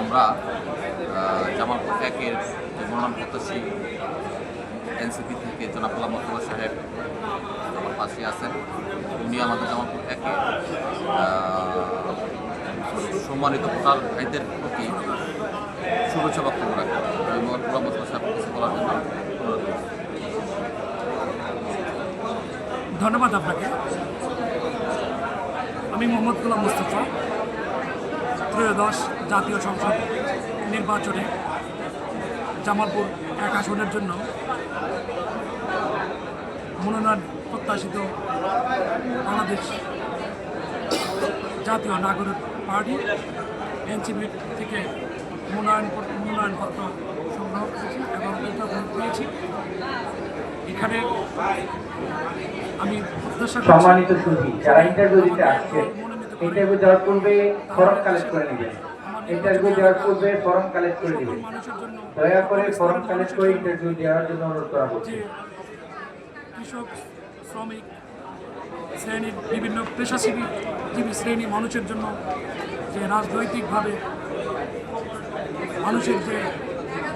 আমরা আহ, জামালপুর একের মনোনয়ন প্রত্যাশী এনসিপি থেকে জনাবুল্লাহ মতুল্লা সাহেব আমার পাশে আছেন। উনি আমাদের জামালপুর একে সম্মানিত ভোটার ভাইদের প্রতি শুভেচ্ছা বক্তব্য রাখেন আমি মতুল্লাহ মতুল্লা সাহেব কিছু বলার জন্য ধন্যবাদ আপনাকে। আমি মোহাম্মদ গোলাম মুস্তফা। ত্রয়োদশ জাতীয় সংসদ নির্বাচনে জামালপুর এক আসনের জন্য মনোনয়ন প্রত্যাশিত বাংলাদেশ জাতীয় নাগরিক পার্টি এনসিপি থেকে মনোনয়ন মনোনয়নপত্র সংগ্রহ করেছি এবং এটা ভোট দিয়েছি এখানে আমি প্রত্যাশা সম্মানিত সুধী যারা ইন্টারভিউ দিতে আসছেন ইন্টারভিউ দেওয়ার পূর্বে ফর্ম কালেক্ট করে নেবেন। ইন্টারভিউ দেওয়ার পূর্বে ফর্ম কালেক্ট করে নেবেন। দয়া করে ফর্ম কালেক্ট করে ইন্টারভিউ দেওয়ার জন্য অনুরোধ করা হচ্ছে। কৃষক, শ্রমিক, শ্রেণির বিভিন্ন পেশাজীবী জীবী শ্রেণি মানুষের জন্য যে রাজনৈতিকভাবে মানুষের যে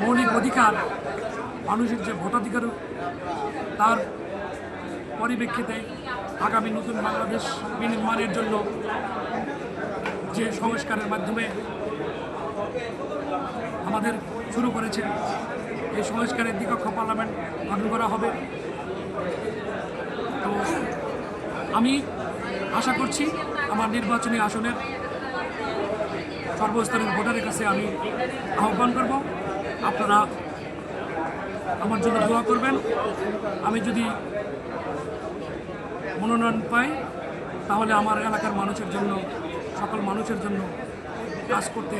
মৌলিক অধিকার, মানুষের যে ভোটাধিকার, তার পরিপ্রেক্ষিতে আগামী নতুন বাংলাদেশ বিনির্মাণের জন্য যে সংস্কারের মাধ্যমে আমাদের শুরু করেছে, এই সংস্কারের দ্বিকক্ষ পার্লামেন্ট গঠন করা হবে। তো আমি আশা করছি আমার নির্বাচনী আসনের সর্বস্তরের ভোটারের কাছে আমি আহ্বান করব। আপনারা আমার জন্য দোয়া করবেন। আমি যদি মনোনয়ন পাই, তাহলে আমার এলাকার মানুষের জন্য, সকল মানুষের জন্য কাজ করতে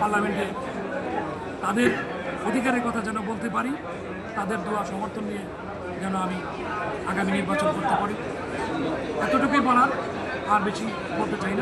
পার্লামেন্টে তাদের অধিকারের কথা যেন বলতে পারি, তাদের দোয়া সমর্থন নিয়ে যেন আমি আগামী নির্বাচন করতে পারি। এতটুকুই বলার, আর বেশি বলতে চাই না।